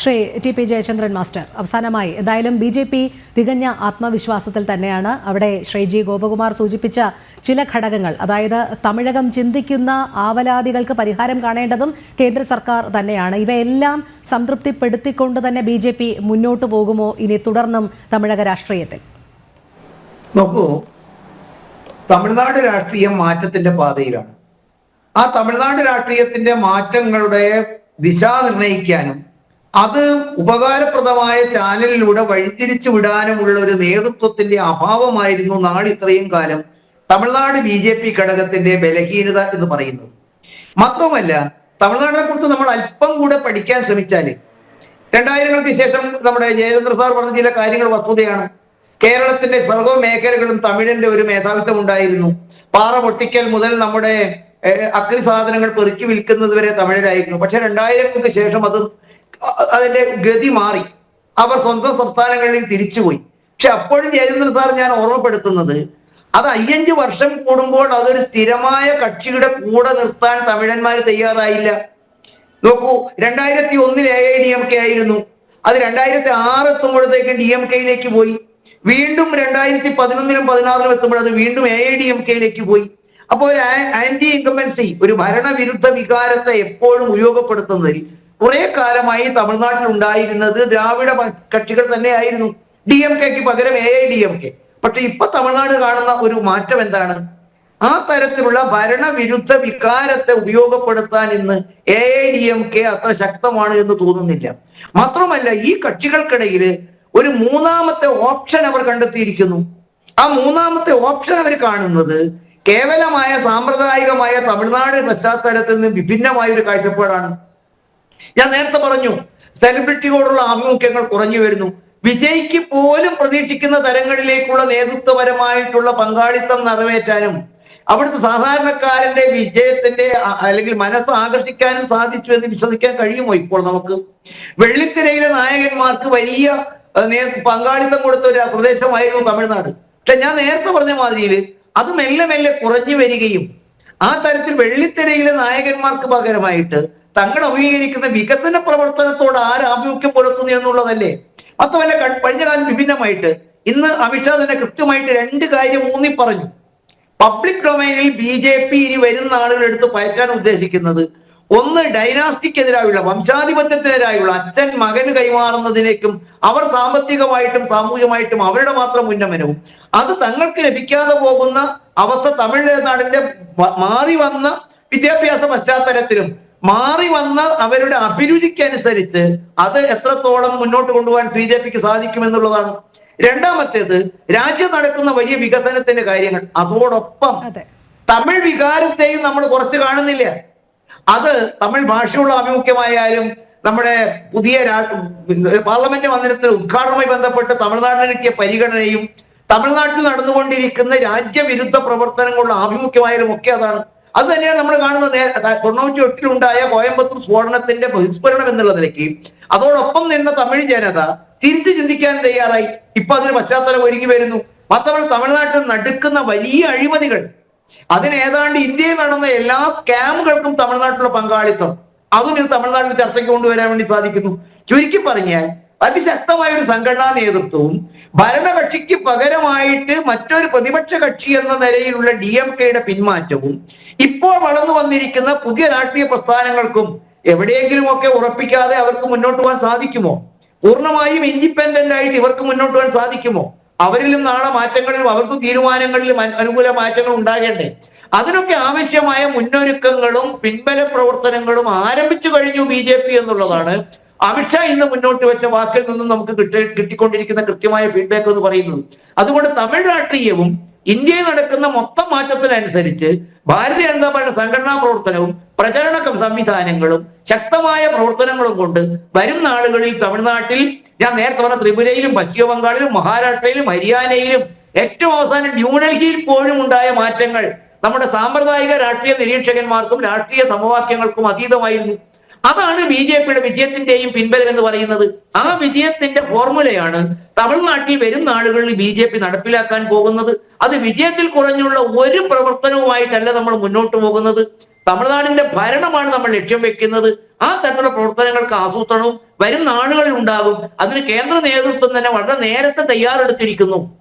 Shri T P Jayachandran master. അവസാനമായി എന്തായാലും B J P തികഞ്ഞ ആത്മവിശ്വാസത്തിൽ തന്നെയാണ് അവിടെ ശ്രീ ജി ഗോപകുമാർ സൂചിപ്പിച്ച ചില ഘടകങ്ങൾ. അതായത് തമിഴകം ചിന്തിക്കുന്ന ആവലാതികൾക്ക് പരിഹാരം കാണേണ്ടതും കേന്ദ്ര സർക്കാർ തന്നെയാണ്. ഇവയെല്ലാം സംതൃപ്തിപ്പെടുത്തിക്കൊണ്ട് തന്നെ ബി ജെ പി മുന്നോട്ട് പോകുമോ ഇനി തുടർന്നും തമിഴക രാഷ്ട്രീയത്തിൽ? നോക്കൂ തമിഴ്നാട് രാഷ്ട്രീയം മാറ്റത്തിന്റെ പാതയിലാണ്. ആ തമിഴ്നാട് രാഷ്ട്രീയത്തിന്റെ മാറ്റങ്ങളുടെ ദിശ നിർണയിക്കാനും അത് ഉപകാരപ്രദമായ ചാനലിലൂടെ വഴിതിരിച്ചു വിടാനുമുള്ള ഒരു നേതൃത്വത്തിന്റെ അഭാവമായിരുന്നു നാളിത്രയും കാലം തമിഴ്നാട് ബി ജെ പി ഘടകത്തിന്റെ ബലഹീനത എന്ന് പറയുന്നത്. മാത്രവുമല്ല തമിഴ്നാടിനെ കുറിച്ച് നമ്മൾ അല്പം കൂടെ പഠിക്കാൻ ശ്രമിച്ചാൽ രണ്ടായിരങ്ങൾക്ക് ശേഷം നമ്മുടെ ജയചന്ദ്ര സാർ പറഞ്ഞ ചില കാര്യങ്ങൾ വസ്തുതയാണ്. കേരളത്തിന്റെ സർവ മേഖലകളും തമിഴിന്റെ ഒരു മേധാവിത്വം ഉണ്ടായിരുന്നു പാറ പൊട്ടിക്കൽ മുതൽ നമ്മുടെ അഗ്നി സാധനങ്ങൾ പെറുക്കി വിൽക്കുന്നത് വരെ തമിഴരായിരുന്നു. പക്ഷെ രണ്ടായിരങ്ങൾക്ക് ശേഷം അത് അതിന്റെ ഗതി മാറി. അവർ സ്വന്തം സംസ്ഥാനങ്ങളിലേക്ക് തിരിച്ചുപോയി. പക്ഷെ അപ്പോഴും ജയചന്ദ്രൻ സാർ ഞാൻ ഓർമ്മപ്പെടുത്തുന്നത് അത് അയ്യഞ്ച് വർഷം കൂടുമ്പോൾ അതൊരു സ്ഥിരമായ കക്ഷിയുടെ കൂടെ നിർത്താൻ തമിഴന്മാർ തയ്യാറായില്ല. നോക്കൂ രണ്ടായിരത്തി ഒന്നിൽ A I D M K ആയിരുന്നു. അത് രണ്ടായിരത്തി ആറ് എത്തുമ്പോഴത്തേക്കും ഡി എം കെയിലേക്ക് പോയി. വീണ്ടും രണ്ടായിരത്തി പതിനൊന്നിലും പതിനാറിലും എത്തുമ്പോൾ അത് വീണ്ടും എ ഐ ഡി എം കെയിലേക്ക് പോയി. അപ്പോൾ ഒരു ആന്റി ഇൻകമ്പൻസി ഒരു ഭരണവിരുദ്ധ വികാരത്തെ എപ്പോഴും ഉപയോഗപ്പെടുത്തുന്നതിൽ കുറെ കാലമായി തമിഴ്നാട്ടിൽ ഉണ്ടായിരുന്നത് ദ്രാവിഡ കക്ഷികൾ തന്നെയായിരുന്നു. ഡി എം കെക്ക് പകരം A I D M K. പക്ഷെ ഇപ്പൊ തമിഴ്നാട് കാണുന്ന ഒരു മാറ്റം എന്താണ്? ആ തരത്തിലുള്ള ഭരണവിരുദ്ധ വികാരത്തെ ഉപയോഗപ്പെടുത്താൻ ഇന്ന് A I D M K അത്ര ശക്തമാണ് എന്ന് തോന്നുന്നില്ല. മാത്രമല്ല ഈ കക്ഷികൾക്കിടയിൽ ഒരു മൂന്നാമത്തെ ഓപ്ഷൻ അവർ കണ്ടെത്തിയിരിക്കുന്നു. ആ മൂന്നാമത്തെ ഓപ്ഷൻ അവർ കാണുന്നത് കേവലമായ സാമ്പ്രദായികമായ തമിഴ്നാട് പശ്ചാത്തലത്തിൽ നിന്ന് വിഭിന്നമായ ഒരു കാഴ്ചപ്പാടാണ്. ഞാൻ നേരത്തെ പറഞ്ഞു സെലിബ്രിറ്റിയോടുള്ള ആഭിമുഖ്യങ്ങൾ കുറഞ്ഞു വരുന്നു. വിജയ്ക്ക് പോലും പ്രതീക്ഷിക്കുന്ന തരങ്ങളിലേക്കുള്ള നേതൃത്വപരമായിട്ടുള്ള പങ്കാളിത്തം നിറവേറ്റാനും അവിടുത്തെ സാധാരണക്കാരന്റെ വിജയത്തിന്റെ അല്ലെങ്കിൽ മനസ്സ് ആകർഷിക്കാനും സാധിച്ചു എന്ന് വിശ്വസിക്കാൻ കഴിയുമോ ഇപ്പോൾ നമുക്ക്? വെള്ളിത്തിരയിലെ നായകന്മാർക്ക് വലിയ പങ്കാളിത്തം കൊടുത്ത ഒരു പ്രദേശമായിരുന്നു തമിഴ്നാട്. പക്ഷെ ഞാൻ നേരത്തെ പറഞ്ഞ മാതിരിയിൽ അത് മെല്ലെ മെല്ലെ കുറഞ്ഞു വരികയും ആ തരത്തിൽ വെള്ളിത്തിരയിലെ നായകന്മാർക്ക് പകരമായിട്ട് തങ്ങൾ അഭിമുഖീകരിക്കുന്ന വികസന പ്രവർത്തനത്തോട് ആര് ആഭിമുഖ്യം പുലർത്തുന്നു എന്നുള്ളതല്ലേ? മാത്രമല്ല കഴിഞ്ഞ കാലം വിഭിന്നമായിട്ട് ഇന്ന് അമിത്ഷാ തന്നെ കൃത്യമായിട്ട് രണ്ട് കാര്യം ഊന്നി പറഞ്ഞു പബ്ലിക് ഡൊമൈനിൽ ബി ജെ പി ഇനി വരുന്ന ആളുകളെടുത്ത് പയറ്റാൻ ഉദ്ദേശിക്കുന്നത് ഒന്ന് ഡൈനാസ്റ്റിക്കെതിരായുള്ള വംശാധിപത്യത്തിനെതിരായുള്ള അച്ഛൻ മകന് കൈമാറുന്നതിലേക്കും അവർ സാമ്പത്തികമായിട്ടും സാമൂഹികമായിട്ടും അവരുടെ മാത്രം ഉന്നമനവും. അത് തങ്ങൾക്ക് ലഭിക്കാതെ പോകുന്ന അവസ്ഥ തമിഴ്നാടിന്റെ മാറി വന്ന വിദ്യാഭ്യാസ പശ്ചാത്തലത്തിലും മാറി വന്ന അവരുടെ അഭിരുചിക്കനുസരിച്ച് അത് എത്രത്തോളം മുന്നോട്ട് കൊണ്ടുപോകാൻ ബി ജെ പിക്ക് സാധിക്കുമെന്നുള്ളതാണ്. രണ്ടാമത്തേത് രാജ്യം നടക്കുന്ന വലിയ വികസനത്തിന്റെ കാര്യങ്ങൾ. അതോടൊപ്പം അതെ. തമിഴ് വികാരത്തെയും നമ്മൾ കുറച്ച് കാണുന്നില്ല. അത് തമിഴ് ഭാഷയുള്ള ആഭിമുഖ്യമായാലും നമ്മുടെ പുതിയ പാർലമെന്റ് മന്ദിരത്തിൽ ഉദ്ഘാടനവുമായി ബന്ധപ്പെട്ട് തമിഴ്നാടിന് കിട്ടിയ പരിഗണനയും തമിഴ്നാട്ടിൽ നടന്നുകൊണ്ടിരിക്കുന്ന രാജ്യവിരുദ്ധ പ്രവർത്തനങ്ങളുടെ ആഭിമുഖ്യമായാലും ഒക്കെ അതാണ്. അത് തന്നെയാണ് നമ്മൾ കാണുന്നത് തൊണ്ണൂറ്റി എട്ടിലുണ്ടായ കോയമ്പത്തൂർ സ്ഫോടനത്തിന്റെ ബഹിസ്ഫോരണം എന്നുള്ള നിലയ്ക്ക്. അതോടൊപ്പം നിന്ന തമിഴ് ജനത തിരിച്ചു ചിന്തിക്കാൻ തയ്യാറായി. ഇപ്പൊ അതിന് പശ്ചാത്തലം ഒരുങ്ങി വരുന്നു. മാത്രമല്ല തമിഴ്നാട്ടിൽ നടുക്കുന്ന വലിയ അഴിമതികൾ. അതിന് ഏതാണ്ട് ഇന്ത്യയിൽ നടന്ന എല്ലാ സ്കാമുകൾക്കും തമിഴ്നാട്ടിലുള്ള പങ്കാളിത്തം. അതും ഇത് തമിഴ്നാട്ടിൽ ചർച്ചയ്ക്ക് കൊണ്ടുവരാൻ വേണ്ടി സാധിക്കുന്നു. ചുരുക്കി പറഞ്ഞാൽ അതിശക്തമായ ഒരു സംഘടനാ നേതൃത്വവും ഭരണകക്ഷിക്ക് പകരമായിട്ട് മറ്റൊരു പ്രതിപക്ഷ കക്ഷി എന്ന നിലയിലുള്ള ഡി എം കെയുടെ പിന്മാറ്റവും ഇപ്പോൾ വളർന്നു വന്നിരിക്കുന്ന പുതിയ രാഷ്ട്രീയ പ്രസ്ഥാനങ്ങൾക്കും എവിടെയെങ്കിലുമൊക്കെ ഉറപ്പിക്കാതെ അവർക്ക് മുന്നോട്ട് പോകാൻ സാധിക്കുമോ? പൂർണമായും ഇൻഡിപെൻഡന്റ് ആയിട്ട് ഇവർക്ക് മുന്നോട്ട് പോകാൻ സാധിക്കുമോ? അവരിലും നാളെ മാറ്റങ്ങളിലും അവർക്ക് തീരുമാനങ്ങളിലും അനുകൂല മാറ്റങ്ങൾ ഉണ്ടാകേണ്ടേ? അതിനൊക്കെ ആവശ്യമായ മുന്നൊരുക്കങ്ങളും പിൻബല പ്രവർത്തനങ്ങളും ആരംഭിച്ചു കഴിഞ്ഞു ബി എന്നുള്ളതാണ് അമിത്ഷാ ഇന്ന് മുന്നോട്ട് വെച്ച വാക്കിൽ നിന്നും നമുക്ക് കിട്ടി കിട്ടിക്കൊണ്ടിരിക്കുന്ന കൃത്യമായ ഫീഡ്ബാക്ക് എന്ന് പറയുന്നത് അതുകൊണ്ട് തമിഴ് രാഷ്ട്രീയവും ഇന്ത്യയിൽ നടക്കുന്ന മൊത്തം മാറ്റത്തിനനുസരിച്ച് ഭാരതീയ ജനതാ പാർട്ടി സംഘടനാ പ്രവർത്തനവും പ്രചരണ സംവിധാനങ്ങളും ശക്തമായ പ്രവർത്തനങ്ങളും കൊണ്ട് വരും നാളുകളിൽ തമിഴ്നാട്ടിൽ ഞാൻ നേരത്തെ പറഞ്ഞ ത്രിപുരയിലും പശ്ചിമ ബംഗാളിലും മഹാരാഷ്ട്രയിലും ഹരിയാനയിലും ഏറ്റവും അവസാനം ന്യൂഡൽഹിയിൽ പോലും ഉണ്ടായ മാറ്റങ്ങൾ നമ്മുടെ സാമ്പ്രദായിക രാഷ്ട്രീയ നിരീക്ഷകന്മാർക്കും രാഷ്ട്രീയ സമവാക്യങ്ങൾക്കും അതീതമായിരുന്നു. അതാണ് ബി ജെ പിയുടെ വിജയത്തിന്റെയും പിൻബലം എന്ന് പറയുന്നത്. ആ വിജയത്തിന്റെ ഫോർമുലയാണ് തമിഴ്നാട്ടിൽ വരും നാടുകളിൽ ബി ജെ പി നടപ്പിലാക്കാൻ പോകുന്നത്. അത് വിജയത്തിൽ കുറഞ്ഞുള്ള ഒരു പ്രവർത്തനവുമായിട്ടല്ല നമ്മൾ മുന്നോട്ട് പോകുന്നത്. തമിഴ്നാടിന്റെ ഭരണമാണ് നമ്മൾ ലക്ഷ്യം വെക്കുന്നത്. ആ തരത്തിലുള്ള പ്രവർത്തനങ്ങൾക്ക് ആസൂത്രണവും വരും നാടുകളിൽ ഉണ്ടാകും. അതിന് കേന്ദ്ര നേതൃത്വം തന്നെ വളരെ നേരത്തെ തയ്യാറെടുത്തിരിക്കുന്നു.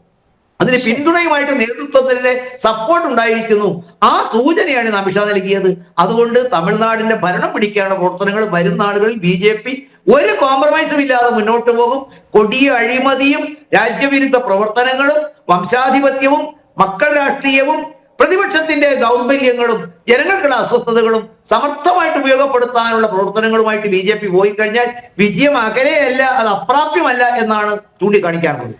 അതിന് പിന്തുണയുമായിട്ട് നേതൃത്വത്തിന്റെ സപ്പോർട്ട് ഉണ്ടായിരിക്കുന്നു. ആ സൂചനയാണ് അമിത്ഷാ നൽകിയത്. അതുകൊണ്ട് തമിഴ്നാടിന്റെ ഭരണം പിടിക്കാനുള്ള പ്രവർത്തനങ്ങൾ വരും നാളുകളിൽ ബി ജെ പി ഒരു കോംപ്രമൈസും ഇല്ലാതെ മുന്നോട്ട് പോകും. കൊടിയ അഴിമതിയും രാജ്യവിരുദ്ധ പ്രവർത്തനങ്ങളും വംശാധിപത്യവും മക്കൾ രാഷ്ട്രീയവും പ്രതിപക്ഷത്തിന്റെ ദൗർബല്യങ്ങളും ജനങ്ങൾക്കുള്ള അസ്വസ്ഥതകളും സമർത്ഥമായിട്ട് ഉപയോഗപ്പെടുത്താനുള്ള പ്രവർത്തനങ്ങളുമായിട്ട് ബി ജെ പി പോയി കഴിഞ്ഞാൽ വിജയം അകലെയല്ല അത് അപ്രാപ്യമല്ല എന്നാണ് ചൂണ്ടിക്കാണിക്കാറുള്ളത്.